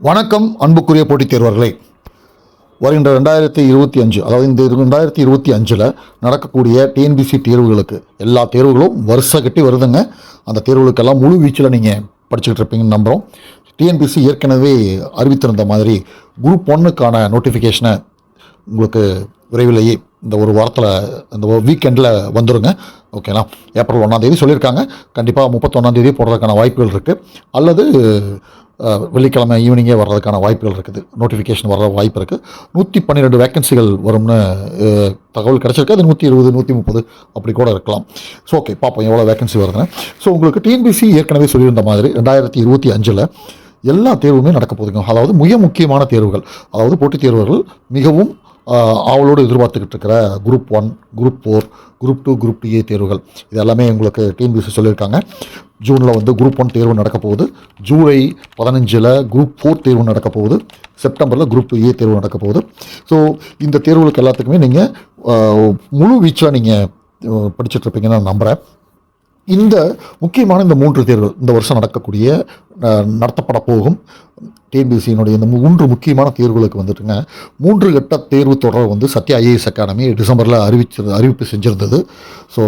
வணக்கம் அன்புக்குரிய போட்டித் தேர்வர்களே. வருகின்ற ரெண்டாயிரத்தி இருபத்தி அஞ்சு அதாவது இந்த ரெண்டாயிரத்தி இருபத்தி அஞ்சில் நடக்கக்கூடிய டிஎன்பிசி தேர்வுகளுக்கு எல்லா தேர்வுகளும் வருஷ கட்டி வருதுங்க. அந்த தேர்வுகளுக்கெல்லாம் முழு வீச்சில் நீங்கள் படிச்சுக்கிட்டு இருப்பீங்கன்னு நம்புகிறோம் டிஎன்பிசி ஏற்கனவே அறிவித்திருந்த மாதிரி குரூப் ஒன்னுக்கான நோட்டிஃபிகேஷனை உங்களுக்கு விரைவிலேயே இந்த ஒரு வாரத்தில் இந்த வீக்கெண்டில் வந்துருங்க. ஓகேங்களா ஏப்ரல் ஒன்றாந்தேதி சொல்லியிருக்காங்க. கண்டிப்பாக முப்பத்தொன்னாந்தேதி போடுறதுக்கான வாய்ப்புகள் இருக்குது அல்லது வெள்ளிக்கிழமை ஈவினிங்கே வர்றதுக்கான வாய்ப்புகள் இருக்குது. நோட்டிஃபிகேஷன் வர்ற வாய்ப்பு இருக்குது நூற்றி பன்னிரெண்டு வேக்கன்சிகள் வரும்னு தகவல் கிடச்சிருக்கு. அது நூற்றி இருபது நூற்றி முப்பது அப்படி கூட இருக்கலாம். ஸோ ஓகே பார்ப்போம் எவ்வளோ வேக்கன்சி வருதுன்னு. ஸோ உங்களுக்கு டிஎன்பிசி ஏற்கனவே சொல்லியிருந்த மாதிரி ரெண்டாயிரத்தி இருபத்தி அஞ்சில் எல்லா தேர்வுமே நடக்க போதுங்க அதாவது மிக முக்கியமான தேர்வுகள். அதாவது போட்டித் தேர்வுகள் மிகவும் அவளோடு ஆவலோடு எதிர்பார்த்துக்கிட்டு இருக்கிற group one group four group two group two A தேர்வுகள். இது எல்லாமே உங்களுக்கு டிஎன்பிசி சொல்லியிருக்காங்க. ஜூனில் வந்து குரூப் ஒன் தேர்வு நடக்க போகுது. ஜூலை பதினஞ்சில் குரூப் ஃபோர் தேர்வு நடக்க போகுது. செப்டம்பரில் குரூப் டூ ஏ தேர்வு நடக்க போகுது. ஸோ இந்த தேர்வுகளுக்கு எல்லாத்துக்குமே நீங்கள் முழு வீச்சாக நீங்கள் படிச்சுட்ருப்பீங்கன்னு நான் நம்புகிறேன் இந்த முக்கியமான இந்த மூன்று தேர்வு இந்த வருஷம் நடக்கக்கூடிய நடத்தப்பட போகும். டிஎன்பிசியினுடைய இந்த மூன்று முக்கியமான தேர்வுகளுக்கு வந்துட்டுங்க மூன்று கட்ட தேர்வு தொடர் வந்து சத்யா ஐஏஎஸ் அகாடமி டிசம்பரில் அறிவிச்சிரு அறிவிப்பு செஞ்சுருந்தது. ஸோ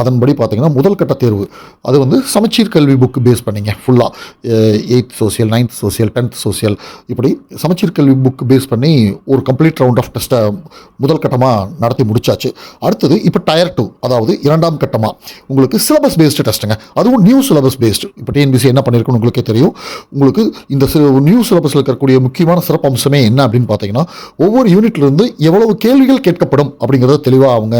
அதன்படி பார்த்தீங்கன்னா முதல் கட்ட தேர்வு அது வந்து சமச்சீர் கல்வி புக்கு பேஸ் பண்ணிங்க ஃபுல்லாக eighth social ninth social tenth social இப்படி சமச்சீர் கல்வி புக்கு பேஸ் பண்ணி ஒரு கம்ப்ளீட் ரவுண்ட் ஆஃப் டெஸ்ட்டை முதல் கட்டமாக நடத்தி முடிச்சாச்சு. அடுத்தது இப்போ டயர் டூ அதாவது இரண்டாம் கட்டமாக உங்களுக்கு சிலபஸ் பேஸ்டு டெஸ்ட்டுங்க அதுவும் நியூ சிலபஸ் பேஸ்டு இப்போ டிஎன்பிசி என்ன பண்ணியிருக்குன்னு உங்களுக்கே தெரியும். உங்களுக்கு இந்த நியூ சிலபஸில் இருக்கக்கூடிய முக்கியமான சிறப்பு அம்சமே என்ன அப்படின்னு பார்த்தீங்கன்னா ஒவ்வொரு யூனிட்லேருந்து எவ்வளவு கேள்விகள் கேட்கப்படும் அப்படிங்கிறத தெளிவாக அவங்க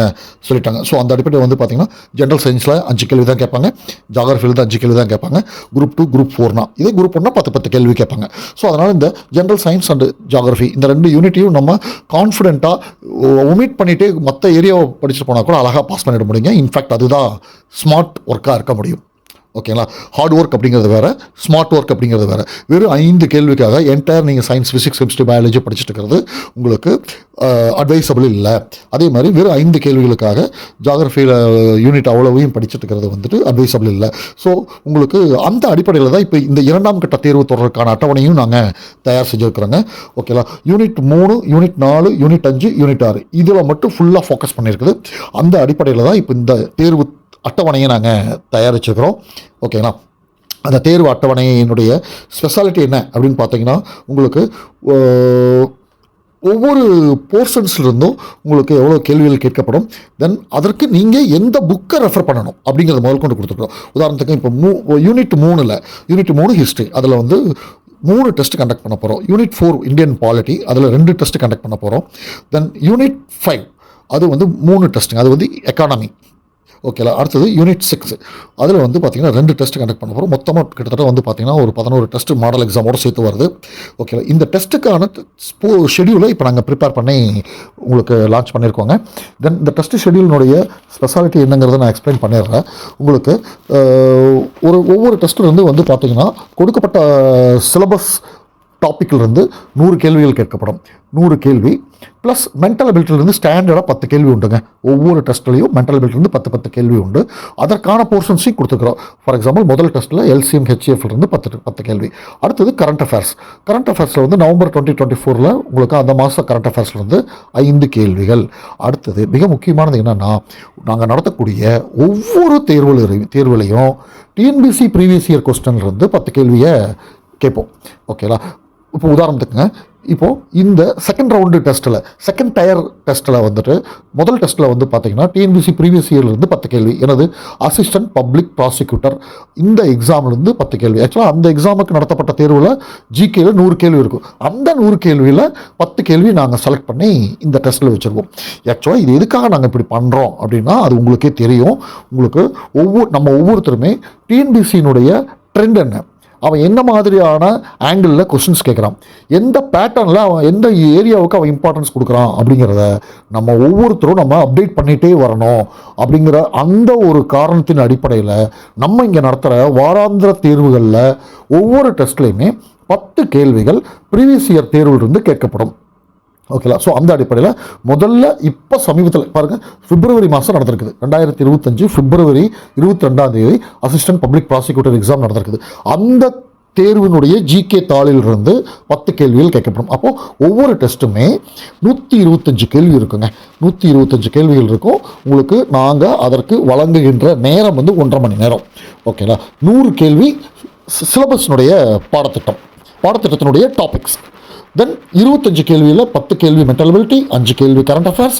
சொல்லிட்டாங்க. ஸோ அந்த அடிப்படையில் வந்து பார்த்தீங்கன்னா ஜென்ரல் சயின்ஸில் அஞ்சு கேள்வி தான் கேட்பாங்க. ஜாகிரஃபியில் தான் அஞ்சு கேள்வி தான் கேட்பாங்க. குரூப் டூ குரூப் ஃபோர்னா இதே குரூப் ஒன்னா பத்து பத்து கேள்வி கேட்பாங்க. ஸோ அதனால் இந்த ஜென்ரல் சயின்ஸ் அண்ட் ஜாகிரஃபி இந்த ரெண்டு யூனிட்டையும் நம்ம கான்ஃபிடென்ட்டாக ஒமிட் பண்ணிவிட்டு மற்ற ஏரியாவை படிச்சுட்டு போனால் கூட அழகாக பாஸ் பண்ணிட முடியுங்க. இன்ஃபேக்ட் அதுதான் ஸ்மார்ட் ஒர்க்காக இருக்க முடியும். ஓகேங்களா? ஹார்ட் ஒர்க் அப்படிங்கிறது வேறு ஸ்மார்ட் ஒர்க் அப்படிங்கிறது வேறு. வெறும் ஐந்து கேள்விக்காக என்டையர் நீங்கள் சயின்ஸ் ஃபிசிக்ஸ் கெமிஸ்ட்ரி பயாலஜி படிச்சுட்டு இருக்கிறது உங்களுக்கு அட்வைசபிள் இல்லை. அதே மாதிரி வெறும் ஐந்து கேள்விகளுக்காக ஜாகிரஃபியில் யூனிட் அவ்வளவையும் படிச்சுட்டு இருக்கிறது வந்துட்டு அட்வைசபிள் இல்லை. ஸோ உங்களுக்கு அந்த அடிப்படையில் தான் இப்போ இந்த இரண்டாம் கட்ட தேர்வு தொடர்க்கான அட்டவணையும் நாங்கள் தயார் செஞ்சுருக்குறோங்க. ஓகேங்களா? யூனிட் மூணு யூனிட் நாலு யூனிட் அஞ்சு யூனிட் ஆறு. இதில் மட்டும் ஃபுல்லாக ஃபோக்கஸ் பண்ணியிருக்குது. அந்த அடிப்படையில் தான் இப்போ இந்த தேர்வு அட்டவணையை நாங்கள் தயாரிச்சுக்கிறோம் ஓகேங்களா? அந்த தேர்வு அட்டவணையினுடைய ஸ்பெஷாலிட்டி என்ன அப்படின்னு பார்த்தீங்கன்னா உங்களுக்கு ஒவ்வொரு போர்ஷன்ஸ்லேருந்தும் உங்களுக்கு எவ்வளோ கேள்விகள் கேட்கப்படும். தென் அதற்கு நீங்கள் எந்த புக்கை ரெஃபர் பண்ணணும் அப்படிங்கிறத முதல் கொண்டு கொடுத்துருக்கோம். உதாரணத்துக்கு இப்போ மூ யூனிட் மூணில் யூனிட் மூணு ஹிஸ்ட்ரி அதில் வந்து மூணு டெஸ்ட் கண்டக்ட் பண்ண போகிறோம் யூனிட் ஃபோர் இந்தியன் பாலிட்டி அதில் ரெண்டு டெஸ்ட் கண்டக்ட் பண்ண போகிறோம் தென் யூனிட் ஃபைவ் அது வந்து மூணு டெஸ்ட்டுங்க அது வந்து எக்கானமி ஓகேலா அடுத்தது யூனிட் சிக்ஸ் அதில் வந்து பார்த்திங்கன்னா ரெண்டு டெஸ்ட் கண்டக்ட் பண்ண போகிறோம் மொத்தமாக கிட்டத்தட்ட வந்து பார்த்திங்கன்னா ஒரு பதினோரு டெஸ்ட் மாடல் எக்ஸாமோட சேர்த்து வருது. ஓகேலா இந்த டெஸ்ட்டுக்கான ஸ்போ ஷெடியூலை இப்போ நாங்கள் ப்ரிப்பேர் பண்ணி உங்களுக்கு லான்ச் பண்ணியிருக்கோங்க தென் இந்த டெஸ்ட் ஷெடியூலினுடைய ஸ்பெஷாலிட்டி என்னங்கிறத நான் எக்ஸ்பிளைன் பண்ணிடுறேன். உங்களுக்கு ஒரு ஒவ்வொரு டெஸ்ட்லேருந்து வந்து பார்த்திங்கன்னா கொடுக்கப்பட்ட சிலபஸ் டாப்பிக்கிலிருந்து நூறு கேள்விகள் கேட்கப்படும். நூறு கேள்வி. ப்ளஸ் மென்டல் அபிலிட்டிலேருந்து ஸ்டாண்டர்டாக பத்து கேள்வி உண்டுங்க. ஒவ்வொரு டெஸ்ட்லேயும் மென்டல் அபிலிட்டிலேருந்து பத்து பத்து கேள்வி உண்டு. அதற்கான போர்ஷன்ஸையும் கொடுத்துக்கிறோம். ஃபார் எக்ஸாம்பிள் முதல் டெஸ்ட்டில் எல்சிஎம் ஹெச்எஃப்லேருந்து பத்து பத்து கேள்வி. அடுத்தது கரண்ட் அஃபேர்ஸ் கரண்ட் அஃபேர்ஸில் வந்து நவம்பர் டுவெண்ட்டி டுவெண்ட்டி ஃபோரில் உங்களுக்கு அந்த மாதம் கரண்ட் அஃபேர்ஸ்லேருந்து ஐந்து கேள்விகள். அடுத்தது மிக முக்கியமானது என்னென்னா நாங்கள் நடத்தக்கூடிய ஒவ்வொரு தேர்வுலையும் தேர்வுலையும் டிஎன்பிசி ப்ரீவியஸ் இயர் கொஸ்டின்லேருந்து பத்து கேள்வியை கேட்போம். ஓகேலா இப்போ உதாரணத்துக்குங்க இப்போது இந்த செகண்ட் ரவுண்டு டெஸ்ட்டில் செகண்ட் டயர் டெஸ்ட்டில் வந்துட்டு முதல் டெஸ்ட்டில் வந்து பார்த்தீங்கன்னா டிஎன்பிசி ப்ரீவியஸ் இயர்லேருந்து பத்து கேள்வி. எனது அசிஸ்டன்ட் பப்ளிக் ப்ராசிக்யூட்டர் இந்த எக்ஸாம்லேருந்து பத்து கேள்வி. ஆக்சுவலாக அந்த எக்ஸாமுக்கு நடத்தப்பட்ட தேர்வில் ஜிகேயில் நூறு கேள்வி இருக்கும் அந்த நூறு கேள்வியில் பத்து கேள்வி நாங்கள் செலக்ட் பண்ணி இந்த டெஸ்ட்டில் வச்சுருக்கோம். ஆக்சுவலாக இது எதுக்காக நாங்கள் இப்படி பண்ணுறோம் அப்படின்னா அது உங்களுக்கே தெரியும். உங்களுக்கு ஒவ்வொரு நம்ம ஒவ்வொருத்தருமே டிஎன்பிசியினுடைய ட்ரெண்ட் என்ன? அவன் என்ன மாதிரியான ஆங்கிளில் கொஸ்டின்ஸ் கேட்குறான் எந்த பேட்டர்னில் அவன் எந்த ஏரியாவுக்கு அவன் இம்பார்ட்டன்ஸ் கொடுக்குறான் அப்படிங்கிறத நம்ம ஒவ்வொருத்தரும் நம்ம அப்டேட் பண்ணிகிட்டே வரணும் அப்படிங்கிற அந்த ஒரு காரணத்தின் அடிப்படையில் நம்ம இங்கே நடத்துகிற வாராந்திர தேர்வுகளில் ஒவ்வொரு டெஸ்ட்லேயுமே பத்து கேள்விகள் ப்ரீவியஸ் இயர் தேர்விலிருந்து கேட்கப்படும். ஓகேலா ஸோ அந்த அடிப்படையில் முதல்ல இப்போ சமீபத்தில் பாருங்கள் பிப்ரவரி மாதம் நடந்திருக்குது. ரெண்டாயிரத்தி இருபத்தஞ்சு பிப்ரவரி இருபத்தி ரெண்டாம் தேதி அசிஸ்டன்ட் பப்ளிக் ப்ராசிக்யூட்டர் எக்ஸாம் நடந்திருக்குது. அந்த தேர்வினுடைய ஜிகே தாளிலிருந்து பத்து கேள்விகள் கேட்கப்படும். அப்போது ஒவ்வொரு டெஸ்ட்டுமே நூற்றி இருபத்தஞ்சு கேள்வி இருக்குங்க. நூற்றி இருபத்தஞ்சு கேள்விகள் இருக்கும். உங்களுக்கு நாங்கள் அதற்கு வழங்குகின்ற நேரம் வந்து ஒன்றரை மணி நேரம். ஓகேங்களா நூறு கேள்வி சிலபஸ்னுடைய பாடத்திட்டம். பாடத்திட்டத்தினுடைய டாபிக்ஸ் தென் இருபத்தஞ்சு கேள்வியில் பத்து கேள்வி மென்டல் அபிலிட்டி அஞ்சு கேள்வி கரண்ட் அஃபேர்ஸ்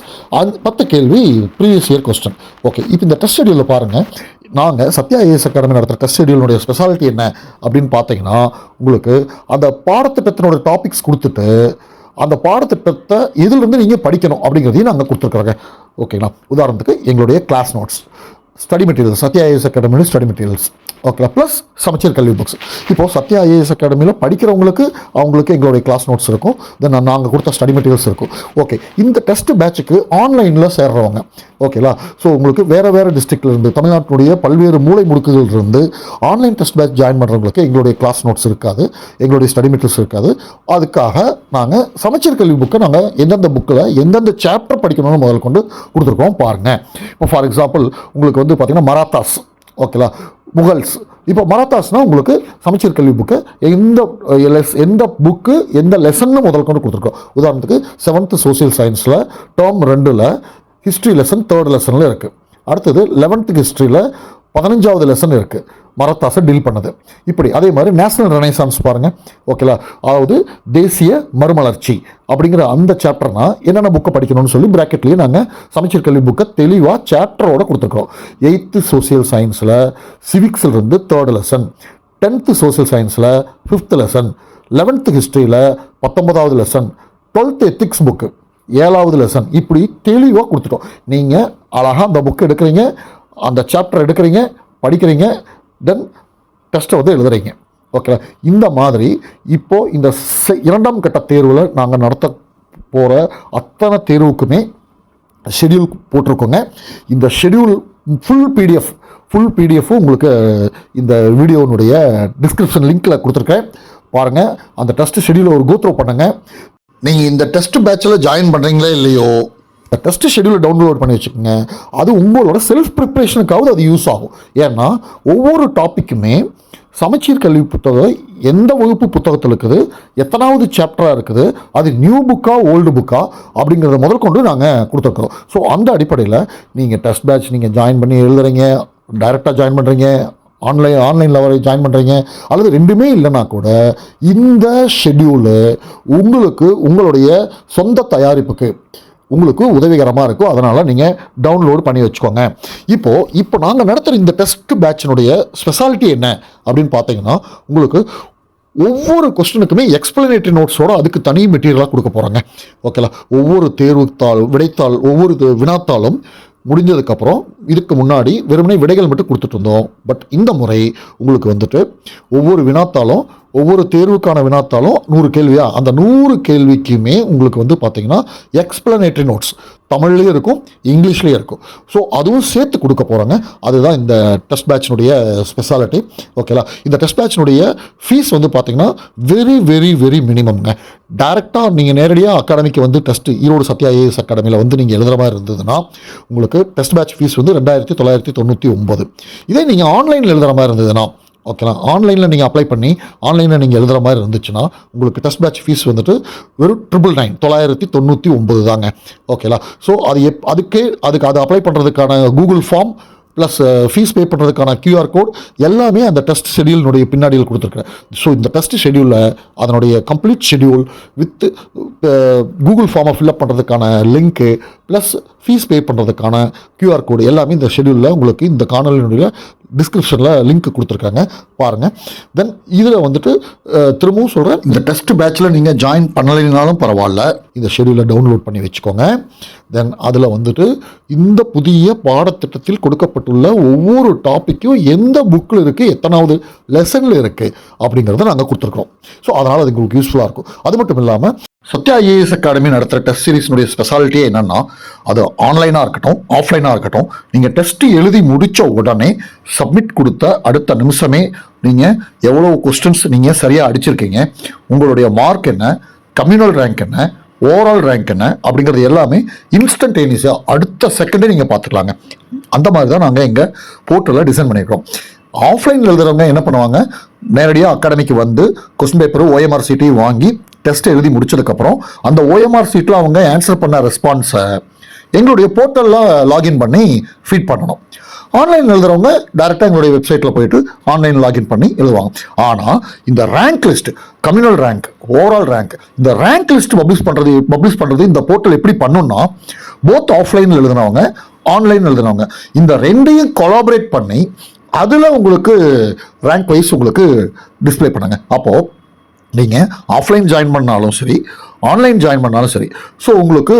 பத்து கேள்வி ப்ரீவியஸ் இயர் கொஸ்டின் ஓகே இப்போ இந்த டெஸ்ட் ஷெடியூலில் பாருங்கள் நாங்கள் சத்யா ஐஎஸ் அகாடமி நடத்துகிற டெஸ்ட் ஷெடியூலுடைய ஸ்பெஷாலிட்டி என்ன அப்படின்னு பார்த்தீங்கன்னா உங்களுக்கு அந்த பாடத்திட்டத்தினோட டாபிக்ஸ் கொடுத்துட்டு அந்த பாடத்திட்டத்தை எதிலிருந்து நீங்கள் படிக்கணும் அப்படிங்கிறதையும் நாங்கள் கொடுத்துருக்குறோங்க. ஓகேங்களா உதாரணத்துக்கு எங்களுடைய class notes study materials Sathya IAS அகாடமியில் ஸ்டடி மெட்டீரியல்ஸ் ஓகே ப்ளஸ் சமச்சீர் கல்வி புக்ஸ் இப்போது சத்யா ஐஏஎஸ் அகாடமியில் படிக்கிறவங்களுக்கு அவங்களுக்கு எங்களுடைய கிளாஸ் நோட்ஸ் இருக்கும். தென் நாங்கள் கொடுத்த ஸ்டடி மெட்டீரியல்ஸ் இருக்கும். ஓகே இந்த டெஸ்ட் பேட்சுக்கு ஆன்லைனில் சேர்றவங்க. ஓகேங்களா ஸோ உங்களுக்கு வேறு வேறு டிஸ்ட்ரிக்ட்லேருந்து தமிழ்நாட்டினுடைய பல்வேறு மூளை முடுக்குகள் இருந்து ஆன்லைன் டெஸ்ட் பேட்ச் ஜாயின் பண்ணுறவங்களுக்கு எங்களுடைய கிளாஸ் நோட்ஸ் இருக்காது. எங்களுடைய ஸ்டடி மெட்டீரியல்ஸ் இருக்காது. அதுக்காக நாங்கள் சமச்சீர் கல்வி புக்கை நாங்கள் எந்தெந்த புக்கில் எந்தெந்த சாப்டர் படிக்கணும்னு முதல் கொண்டு கொடுத்துருக்கோம் பாருங்கள் இப்போ ஃபார் எக்ஸாம்பிள் உங்களுக்கு வந்து பார்த்திங்கன்னா மராத்தாஸ் ஓகேலா முகல்ஸ். இப்போ மராத்தாஸ்னால் உங்களுக்கு சமச்சீர் கல்வி புக்கு எந்த லெஸ் எந்த புக்கு எந்த லெசன்னு முதல் கொண்டு கொடுத்துருக்கோம். உதாரணத்துக்கு செவன்த்து சோசியல் சயின்ஸில் டேர்ம் ரெண்டில் ஹிஸ்ட்ரி லெசன் தேர்ட் லெசனில் இருக்குது அடுத்தது லெவன்த்து ஹிஸ்ட்ரியில் பதினஞ்சாவது லெசன் இருக்குது மரத்தாசை டீல் பண்ணது. இப்படி அதே மாதிரி நேஷனல் ரெனைசான்ஸ் பாருங்கள் ஓகேலா அதாவது தேசிய மறுமலர்ச்சி அப்படிங்கிற அந்த சாப்டர்னா என்னென்ன புக்கை படிக்கணும்னு சொல்லி ப்ராக்கெட்லேயே நாங்கள் சமைச்சர் கல்வி புக்கை தெளிவாக சாப்டரோட கொடுத்துருக்குறோம். எயித்து சோசியல் சயின்ஸில் சிவிக்ஸில் இருந்து தேர்ட் லெசன் டென்த்து சோசியல் சயின்ஸில் ஃபிஃப்த் லெசன் லெவன்த்து ஹிஸ்ட்ரியில் பத்தொன்பதாவது லெசன் டுவெல்த்து எத்திக்ஸ் புக்கு ஏழாவது லெசன் இப்படி தெளிவாக கொடுத்துட்டோம். நீங்கள் அழகாக அந்த புக்கு எடுக்கிறீங்க. அந்த சாப்டர் எடுக்கிறீங்க படிக்கிறீங்க தென் டெஸ்ட்டை வந்து எழுதுறீங்க. ஓகே இந்த மாதிரி இப்போது இந்த செ- இரண்டாம் கட்ட தேர்வில் நாங்கள் நடத்த போகிற அத்தனை தேர்வுக்குமே ஷெட்யூல் போட்டிருக்கோங்க. இந்த ஷெட்யூல் ஃபுல் பிடிஎஃப் ஃபுல் பிடிஎஃப்பும் உங்களுக்கு இந்த வீடியோனுடைய டிஸ்கிரிப்ஷன் லிங்க்கில் கொடுத்துருக்கேன். பாருங்கள் அந்த டெஸ்ட் ஷெட்யூலை ஒரு கோத்ரோ பண்ணுங்கள் நீங்கள் இந்த டெஸ்ட் பேட்சில் ஜாயின் பண்ணுறீங்களே இல்லையோ? இந்த டெஸ்ட் ஷெட்யூலை டவுன்லோட் பண்ணி வச்சுக்கோங்க. அது உங்களோட செல்ஃப் ப்ரிப்ரேஷனுக்காவது அது யூஸ் ஆகும். ஏன்னா ஒவ்வொரு டாப்பிக்குமே சமச்சீர் கல்வி புத்தகம் எந்த வகுப்பு புத்தகத்தில் இருக்குது எத்தனாவது சாப்டராக இருக்குது அது நியூ புக்கா ஓல்டு புக்கா அப்படிங்கிறத முதல் கொண்டு நாங்கள் கொடுத்துருக்குறோம். ஸோ அந்த அடிப்படையில் நீங்கள் டெஸ்ட் பேட்ச் நீங்கள் ஜாயின் பண்ணி எழுதுறீங்க டைரெக்டாக ஜாயின் பண்ணுறீங்க ஆன்லைன் ஆன்லைனில் லெவலில் ஜாயின் பண்ணுறீங்க அல்லது ரெண்டுமே இல்லைன்னா கூட இந்த ஷெட்யூலு உங்களுக்கு உங்களுடைய சொந்த தயாரிப்புக்கு உங்களுக்கு உதவிகரமாக இருக்கும் அதனால் நீங்கள் டவுன்லோடு பண்ணி வச்சுக்கோங்க. இப்போது இப்போ நாங்கள் நடத்துகிற இந்த டெஸ்ட் பேட்சினுடைய ஸ்பெஷாலிட்டி என்ன அப்படின்னு பார்த்தீங்கன்னா உங்களுக்கு ஒவ்வொரு கொஸ்டினுக்குமே எக்ஸ்பிளனேட்டரி நோட்ஸோட அதுக்கு தனி மெட்டீரியலாக கொடுக்க போகிறாங்க ஓகேலா ஒவ்வொரு தேர்வுத்தாள் விடைத்தாள் ஒவ்வொரு இது வினாத்தாளும் முடிஞ்சதுக்கப்புறம் இதுக்கு முன்னாடி வெறுமனே விடைகள் மட்டும் கொடுத்துட்டு இருந்தோம். பட் இந்த முறை உங்களுக்கு வந்துட்டு ஒவ்வொரு வினாத்தாலும் ஒவ்வொரு தேர்வுக்கான வினாத்தாலும் நூறு கேள்வியா? அந்த நூறு கேள்விக்குமே உங்களுக்கு வந்து பார்த்தீங்கன்னா எக்ஸ்பிளனேட்டரி நோட்ஸ் தமிழ்லேயும் இருக்கும் இங்கிலீஷ்லேயும் இருக்கும். ஸோ அதுவும் சேர்த்து கொடுக்க போகிறாங்க அதுதான் இந்த டெஸ்ட் பேட்சினுடைய ஸ்பெஷாலிட்டி ஓகேலா இந்த டெஸ்ட் பேட்சினுடைய ஃபீஸ் வந்து பார்த்தீங்கன்னா வெரி வெரி வெரி மினிமம்ங்க டேரெக்டாக நீங்கள் நேரடியாக அகாடமிக்கு வந்து டெஸ்ட் ஈரோடு சத்யா ஏஎஸ் அகாடமியில் வந்து நீங்கள் எழுதுகிற மாதிரி இருந்ததுன்னா உங்களுக்கு டெஸ்ட் பேட்ச் ஃபீஸ் வந்து ரெண்டாயிரத்தி தொள்ளாயிரத்தி தொண்ணூற்றி ஒம்பது இதே நீங்கள் ஆன்லைனில் எழுதுகிற மாதிரி இருந்ததுன்னா ஓகேங்களா ஆன்லைனில் நீங்கள் அப்ளை பண்ணி ஆன்லைனில் நீங்கள் எழுதுகிற மாதிரி இருந்துச்சுன்னா உங்களுக்கு டெஸ்ட் பேட்ச் ஃபீஸ் வந்துட்டு வெறும் ட்ரிபிள் நைன் தொள்ளாயிரத்தி தொண்ணூற்றி ஒம்பது தாங்க. ஓகேங்களா ஸோ அது எப் அதுக்கே அதுக்கு அதை அப்ளை பண்ணுறதுக்கான Google form plus fees pay பண்ணுறதுக்கான க்யூஆர் கோட் எல்லாமே அந்த டெஸ்ட் ஷெடியூலினுடைய பின்னாடியில் கொடுத்துருக்குறேன். ஸோ இந்த டெஸ்ட் ஷெடியூலில் அதனுடைய கம்ப்ளீட் ஷெடியூல் வித் கூகுள் ஃபார்மை ஃபில்அப் பண்ணுறதுக்கான லிங்க்கு ப்ளஸ் ஃபீஸ் பே பண்ணுறதுக்கான க்யூஆர் கோடு எல்லாமே இந்த ஷெடியூலில் உங்களுக்கு இந்த காணொலியினுடைய டிஸ்கிரிப்ஷனில் லிங்க் கொடுத்துருக்காங்க. பாருங்கள் தென் இதில் வந்துட்டு திரும்பவும் சொல்கிறேன் இந்த டெஸ்ட் பேட்சில் நீங்கள் ஜாயின் பண்ணலைனாலும் பரவாயில்ல. இந்த ஷெடியூலை டவுன்லோட் பண்ணி வச்சுக்கோங்க. தென் அதில் வந்துட்டு இந்த புதிய பாடத்திட்டத்தில் கொடுக்கப்பட்டுள்ள ஒவ்வொரு டாப்பிக்கும் எந்த புக்கில் இருக்குது எத்தனாவது லெசனில் இருக்குது அப்படிங்கிறத நாங்கள் கொடுத்துருக்குறோம். ஸோ அதனால் அது உங்களுக்கு யூஸ்ஃபுல்லாக இருக்கும். அது மட்டும் இல்லாமல் சத்யா ஐஏஎஸ் அகாடமி நடத்துகிற டெஸ்ட் சீரீஸ்னுடைய ஸ்பெஷாலிட்டியே என்னென்னா அது ஆன்லைனாக இருக்கட்டும் ஆஃப்லைனாக இருக்கட்டும் நீங்கள் டெஸ்ட்டு எழுதி முடித்த உடனே சப்மிட் கொடுத்த அடுத்த நிமிஷமே நீங்கள் எவ்வளோ கொஸ்டின்ஸ் நீங்கள் சரியாக அடிச்சிருக்கீங்க உங்களுடைய மார்க் என்ன கம்யூனல் ரேங்க் என்ன ஓவரால் ரேங்க் என்ன அப்படிங்கிறது எல்லாமே இன்ஸ்டன்டேனியஸாக அடுத்த செகண்டே நீங்கள் பார்த்துக்கலாங்க. அந்த மாதிரி தான் நாங்கள் எங்கள் போர்ட்டலில் டிசைன் பண்ணியிருக்கோம் ஆஃப்லைனில் எழுதுறவங்க என்ன பண்ணுவாங்க நேரடியாக அகாடமிக்கு வந்து கொஸ்டின் பேப்பரும் ஓஎம்ஆர் சிட்டி வாங்கி டெஸ்ட் எழுதி முடிச்சதுக்கப்புறம் அந்த ஓஎம்ஆர் சீட்டில் அவங்க ஆன்சர் பண்ண ரெஸ்பான்ஸை எங்களுடைய போர்ட்டலில் லாகின் பண்ணி ஃபீட் பண்ணணும். ஆன்லைன் எழுதுறவங்க டேரெக்டாக எங்களுடைய வெப்சைட்டில் போயிட்டு ஆன்லைன் லாகின் பண்ணி எழுதுவாங்க. ஆனால் இந்த rank list communal rank overall rank இந்த ரேங்க் லிஸ்ட் பப்ளிஷ் பண்ணுறது பப்ளிஷ் பண்ணுறது இந்த போர்ட்டல் எப்படி பண்ணுன்னா போத் ஆஃப்லைனில் எழுதுனவங்க ஆன்லைன் எழுதுனவங்க இந்த ரெண்டையும் கொலாபரேட் பண்ணி அதில் உங்களுக்கு ரேங்க் வைஸ் உங்களுக்கு டிஸ்ப்ளே பண்ணுங்க. அப்போது நீங்கள் ஆஃப்லைன் ஜாயின் பண்ணாலும் சரி ஆன்லைன் ஜாயின் பண்ணாலும் சரி. ஸோ உங்களுக்கு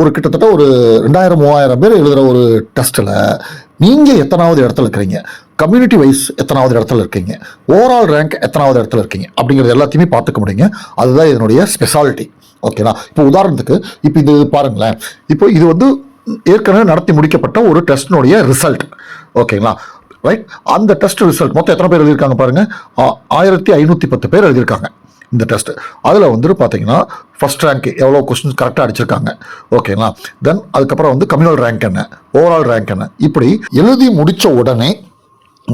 ஒரு கிட்டத்தட்ட ஒரு ரெண்டாயிரம் மூவாயிரம் பேர் எழுதுகிற ஒரு டெஸ்ட்டில் நீங்கள் எத்தனாவது இடத்துல இருக்கிறீங்க? கம்யூனிட்டி வைஸ் எத்தனாவது இடத்துல இருக்கீங்க? ஓவரால் ரேங்க் எத்தனாவது இடத்துல இருக்கீங்க? அப்படிங்கிறது எல்லாத்தையுமே பார்த்துக்க முடியுங்க. அதுதான் இதனுடைய ஸ்பெஷாலிட்டி ஓகேனா இப்போ உதாரணத்துக்கு இப்போ இது பாருங்களேன். இப்போ இது வந்து ஏற்கனவே நடத்தி முடிக்கப்பட்ட ஒரு டெஸ்டினுடைய ரிசல்ட் ஓகேங்களா ரைட் அந்த டெஸ்ட் ரிசல்ட் மொத்தம் எத்தனை பேர் எழுதியிருக்காங்க பாருங்க? ஆயிரத்தி ஐநூற்றி பத்து பேர் எழுதியிருக்காங்க இந்த டெஸ்ட் அதில் வந்துட்டு பார்த்தீங்கன்னா ஃபர்ஸ்ட் ரேங்க் எவ்வளோ கொஸ்டின்ஸ் கரெக்டாக அடிச்சிருக்காங்க. ஓகேங்களா தென் அதுக்கப்புறம் வந்து கம்யூனல் ரேங்க் என்ன? ஓவரால் ரேங்க் என்ன? இப்படி எழுதி முடித்த உடனே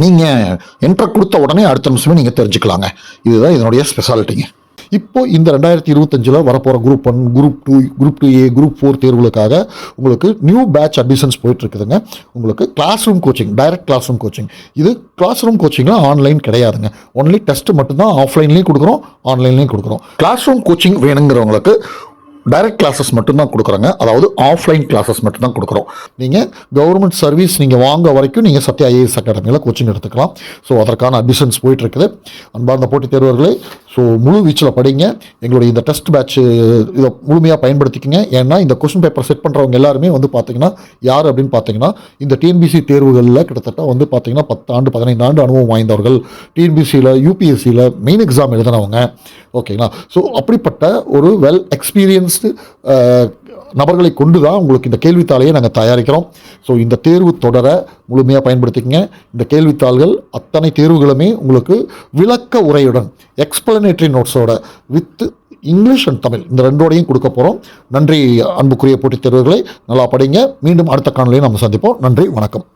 நீங்கள் என்ட்ரு கொடுத்த உடனே அடுத்த நிமிஷமே நீங்கள் தெரிஞ்சுக்கலாங்க. இதுதான் இதனுடைய ஸ்பெஷாலிட்டிங்க இப்போ இந்த ரெண்டாயிரத்தி இருபத்தஞ்சில் வரப்போகிற group one group two group two A group four தேர்வுகளுக்காக உங்களுக்கு நியூ பேட்ச் அட்மிஷன்ஸ் போயிட்டு இருக்குதுங்க உங்களுக்கு class room coaching direct class room coaching இது கிளாஸ் ரூம் கோச்சிங்கில் ஆன்லைன் கிடையாதுங்க. ஒன்லி டெஸ்ட் மட்டும்தான் ஆஃப்லைன்லேயும் கொடுக்குறோம் ஆன்லைன்லேயும் கொடுக்குறோம். கிளாஸ் ரூம் கோச்சிங் வேணுங்கிறவங்களுக்கு டைரக்ட் கிளாஸஸ் மட்டும்தான் கொடுக்குறாங்க. அதாவது ஆஃப்லைன் கிளாஸஸ் மட்டும்தான் கொடுக்குறோம். நீங்கள் கவர்மெண்ட் சர்வீஸ் நீங்கள் வாங்க வரைக்கும் நீங்கள் சத்யா ஐஏஎஸ் அகாடமியில் கோச்சிங் எடுத்துக்கலாம். ஸோ அதற்கான அட்மிஷன்ஸ் போயிட்டு இருக்குது அன்பார்ந்த போட்டித் தேர்வர்களே ஸோ முழு வீச்சில் படிங்க. எங்களுடைய இந்த டெஸ்ட் பேட்ச் இதை முழுமையாக பயன்படுத்திக்கங்க. ஏன்னா இந்த கொஸ்டின் பேப்பர் செட் பண்ணுறவங்க எல்லாருமே வந்து பார்த்தீங்கன்னா யார் அப்படின்னு பார்த்தீங்கன்னா இந்த டிஎன்பிசி தேர்வுகளில் கிட்டத்தட்ட வந்து பார்த்தீங்கன்னா பத்து ஆண்டு பதினைந்து ஆண்டு அனுபவம் வாய்ந்தவர்கள். டிஎன்பிசியில் யூபிஎஸ்சியில் மெயின் எக்ஸாம் எழுதினவங்க. ஓகேங்களா ஸோ அப்படிப்பட்ட ஒரு வெல் எக்ஸ்பீரியன்ஸ்டு நபர்களை கொண்டு தான் உங்களுக்கு இந்த கேள்வித்தாளையை நாங்கள் தயாரிக்கிறோம். ஸோ இந்த தேர்வு தொடரை முழுமையாக பயன்படுத்திக்கங்க. இந்த கேள்வித்தாள்கள் அத்தனை தேர்வுகளுமே உங்களுக்கு விளக்க உரையுடன் எக்ஸ்பிளனேட்ரி நோட்ஸோட வித் இங்கிலீஷ் அண்ட் தமிழ் இந்த ரெண்டோடையும் கொடுக்க போகிறோம் நன்றி அன்புக்குரிய போட்டித் தேர்வுகளை நல்லா படிங்க. மீண்டும் அடுத்த காணொலியை நம்ம சந்திப்போம். நன்றி வணக்கம்.